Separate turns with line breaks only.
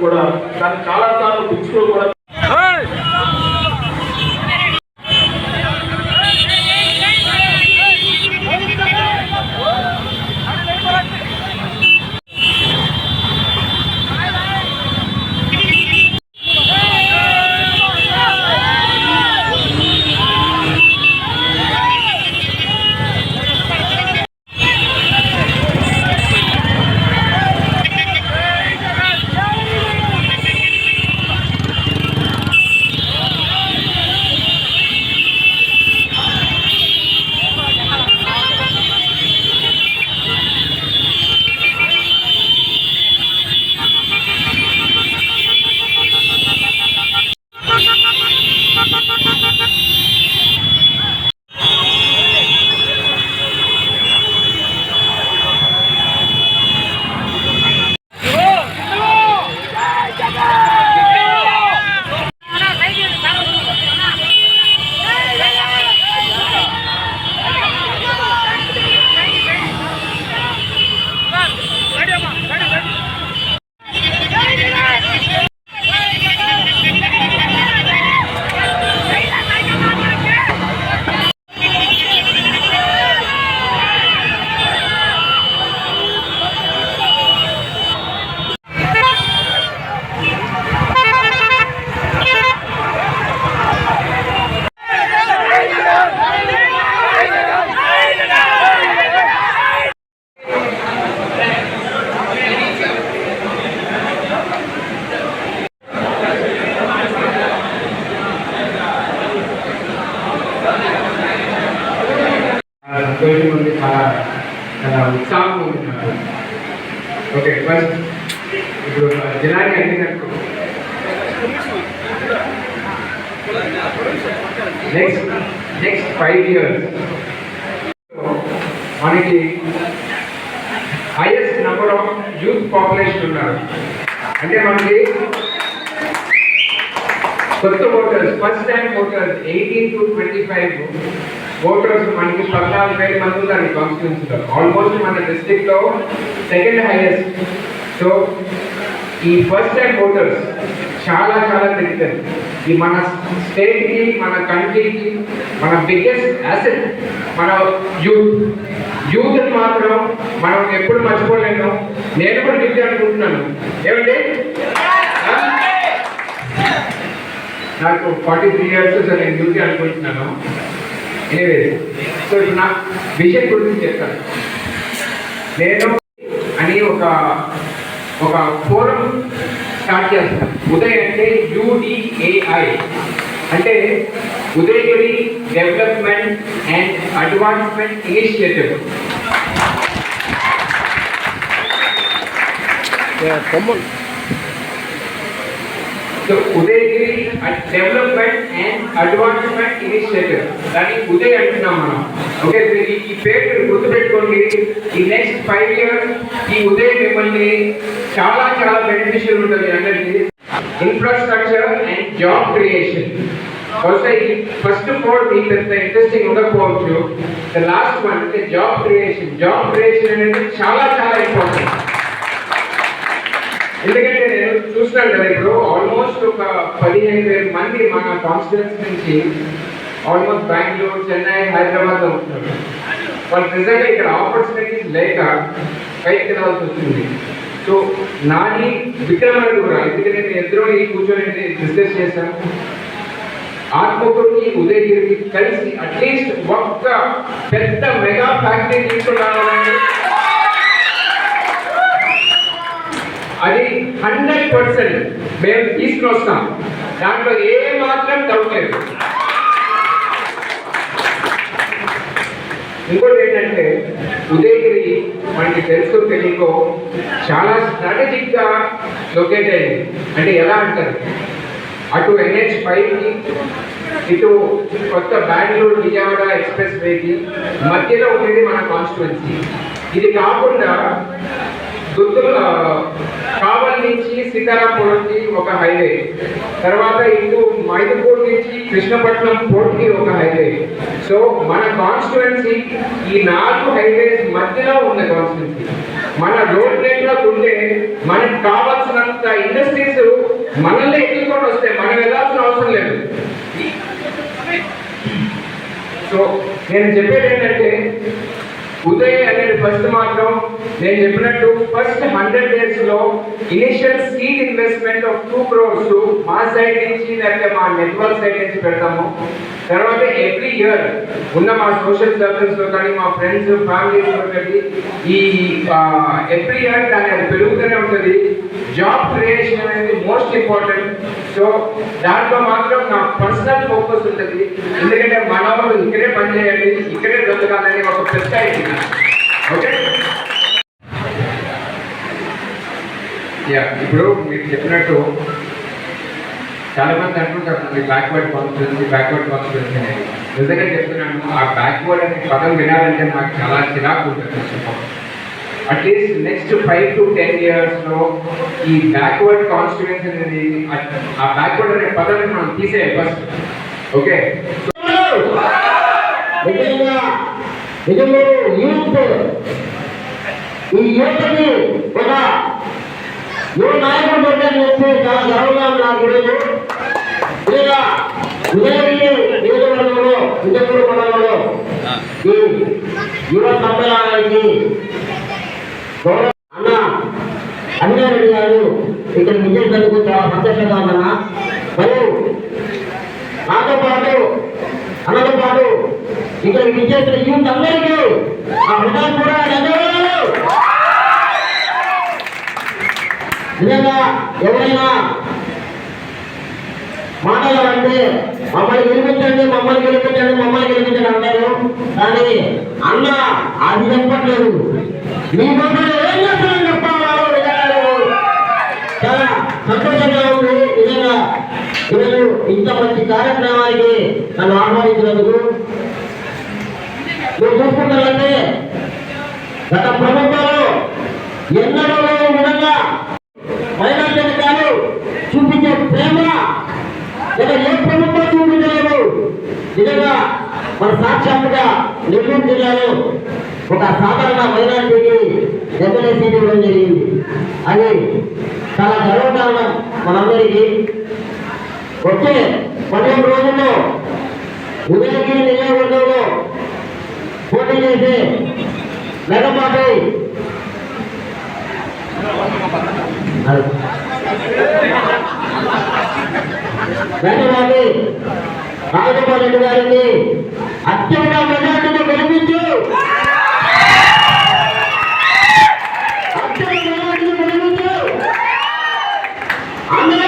కూడా
దానికి okay first ఇప్పుడు జనాన్ని అడిగినట్టు నెక్స్ట్ నెక్స్ట్ ఫైవ్ ఇయర్స్ మనకి highest number of youth population ఉన్నారు అంటే మనకి కొత్త voters first time voters eighteen to twenty five voters మనకి పద్నాలుగు వేల మంది ఉన్నారు ఈ కాన్స్టిట్యూన్సీలో ఆల్మోస్ట్ మన డిస్ట్రిక్ట్లో సెకండ్ హైయెస్ట్ సో ఈ ఫస్ట్ టైం ఓటర్స్ చాలా చాలా క్రిటికల్ ఈ మన స్టేట్కి మన కంట్రీకి మన బిగ్గెస్ట్ అసెట్ మన యూత్ యూత్ మాత్రం మనం ఎప్పుడు మర్చిపోలేము. నేను కూడా డ్యూటీ అనుకుంటున్నాను. ఏమండి? ఆ? నాకు ఫార్టీ త్రీ ఇయర్స్ నేను డ్యూటీ అనుకుంటున్నాను? నాకు సో నా విషయం గురించి చెప్తాను. నేను అని ఒక ఒక ఫోరం స్టార్ట్ చేస్తాను. ఉదయ్ అంటే యూడిఏఐ అంటే Udayagiri development and advancement initiative. So Udayagiri development and advancement initiative దాన్ని ఉదయ్ అంటున్నాం మనం ఓకే మీరు ఈ పేరు గుర్తుపెట్టుకోండి. ఈ నెక్స్ట్ ఫైవ్ ఇయర్స్ ఈ ఉదయ్ మిమ్మల్ని చాలా చాలా బెనిఫిషియల్ ఉంటుంది. అందరికీ ఇన్ఫ్రాస్ట్రక్చర్ అండ్ జాబ్ క్రియేషన్ బహుశా ఈ ఫస్ట్ ఫోర్ మీకు పెద్ద ఇంట్రెస్టింగ్ ఉండకపోవచ్చు. ద లాస్ట్ వన్ అంటే జాబ్ క్రియేషన్ జాబ్ క్రియేషన్ అనేది చాలా చాలా ఇంపార్టెంట్ ఎందుకంటే నేను చూస్తున్నాను కదా ఇప్పుడు ఆల్మోస్ట్ ఒక పదిహేను వేల మంది మన కాన్స్టిట్యూన్స్ నుంచి ఆల్మోస్ట్ బెంగళూరు చెన్నై హైదరాబాద్లో ఉంటున్నారు వాళ్ళు నిజంగా ఇక్కడ ఆపర్చునిటీస్ లేక పైకి తినాల్సి వస్తుంది. సో నాది విక్రమాలు కూడా ఎందుకంటే నేను ఇద్దరు ఈ కూర్చొని డిస్కస్ చేశాను ఆత్మకూరుకి ఉదయగిరికి కలిసి అట్లీస్ట్ ఒక్క పెద్ద మెగా ఫ్యాక్టరీ తీసుకున్నాను పర్సన్ పర్సెంట్ మేము తీసుకుని వస్తాం దాంట్లో ఏ మాత్రం డౌట్ లేదు. ఇంకోటి ఏంటంటే ఉదయగిరి మనకి తెలుసు తెలియకో చాలా స్ట్రాటజిక్గా లొకేట్ అయింది. అంటే ఎలా అంటారు? అటు ఎన్హెచ్ ఫైవ్కి ఇటు కొత్త బెంగళూరు విజయవాడ ఎక్స్ప్రెస్ వేకి మధ్యలో ఉండేది మన కాన్స్టిట్యున్సీ ఇది కాకుండా దుర్గ కావల్ నుంచి సీతారాంపురంకి ఒక హైవే. తర్వాత ఇటు మైదుపూర్ నుంచి కృష్ణపట్నం పోర్ట్కి ఒక హైవే. సో మన కాన్స్టిట్యువెన్సీ ఈ నాలుగు హైవేస్ మధ్యలో ఉన్న కాన్స్టిట్యున్సీ మన రోడ్ నెట్వర్క్ ఉంటే మనకి కావాల్సినంత ఇండస్ట్రీస్ మనల్ని ఎదుర్కొని వస్తే మనం వెళ్ళాల్సిన అవసరం లేదు. సో నేను చెప్పేది ఏంటంటే ఉదయ్ అనేది ఫస్ట్ మాత్రం నేను చెప్పినట్టు ఫస్ట్ హండ్రెడ్ డేస్లో initial seed investment of two crores మా సైడ్ నుంచి లేకపోతే మా నెట్వర్క్ సైడ్ నుంచి పెడతాము. తర్వాత ఎవ్రీ ఇయర్ ఉన్న మా సోషల్ సర్కిల్స్లో కానీ మా ఫ్రెండ్స్ ఫ్యామిలీస్లో కానీ ఈ ఎవ్రీ ఇయర్ దాని అది పెరుగుతూనే ఉంటుంది. జాబ్ క్రియేషన్ అనేది మోస్ట్ ఇంపార్టెంట్ సో దాంట్లో మాత్రం నా పర్సనల్ ఫోకస్ ఉంటుంది. ఎందుకంటే మనవాళ్ళు ఇక్కడే పని చేయండి ఇక్కడే బ్రతకాలని ఒక పెద్ద ఐడియా ఓకే? యా ఇప్పుడు మీరు చెప్పినట్టు చాలా మంది అంటుంటారు మీ బ్యాక్వర్డ్ కాన్స్టిట్యున్సీ బ్యాక్వర్డ్ కాన్స్టిట్యున్సీ అనేది. నిజంగా చెప్తున్నాను ఆ బ్యాక్వర్డ్ అనే పదం వినాలంటే నాకు చాలా చిరాకు ఉంటుంది at least next five to ten ఇయర్స్లో ఈ బ్యాక్వర్డ్ కాన్స్టిట్యూన్స్ అనేది ఆ- బ్యాక్వర్డ్ అనే పదాన్ని మనం తీసేయాలి ఫస్ట్ ఓకే
నిజంగా నిజంగా యూత్ ఈ యూత్ని ఒక యువ నాయకుడు పెట్టని చెప్పి చాలా గర్వంగా నాకు ఈరోజు లేదా ఉదయగిరి నియోజకవర్గంలో విజయపూర్ మండలంలో ఈ యువ సమ్మేళనానికి అన్న అన్నారెడ్డి గారు ఇక్కడ విజయించినందుకు చాలా సంతోషంగా ఉందన్న మరియు నాతో పాటు అన్నతో పాటు ఇక్కడ విజేసిన యూత్ అందరికీ ఆ హృదయం కూడా ధన్యవాదాలు. నిజంగా ఎవరైనా మాట్లాడాలంటే మమ్మల్ని గెలిపించండి మమ్మల్ని గెలిపించండి మమ్మల్ని గెలిపించండి అంటారు. కానీ అన్న అది చెప్పట్లేదు మీ మమ్మల్ని ఏం చేస్తారని చెప్పాలో చాలా సంతోషంగా ఉంది నిజంగా. ఈరోజు ఇంత మంచి కార్యక్రమానికి నన్ను ఆహ్వానించినందుకు. మీరు చూసుకుంటారంటే గత ప్రభుత్వాలు ఎన్నడూ విధంగా మైనార్టీ గారు చూపించే ప్రేమ లేదా ఏ ప్రభుత్వం చూపించలేదు నిజంగా మన సాక్షాత్తుగా నెల్లూరు జిల్లాలో ఒక సాధారణ మైనార్టీకి ఎమ్మెల్యే సీట్ ఇవ్వడం జరిగింది. అది చాలా గర్వకారణం మనందరికీ. వచ్చే పదిహేను రోజుల్లో ఉదయగిరి నియోజకవర్గంలో పోటీ చేసే మెగపాటి వెంకటబాబు రాజగోపాల్ రెడ్డి గారిని అత్యంత আমি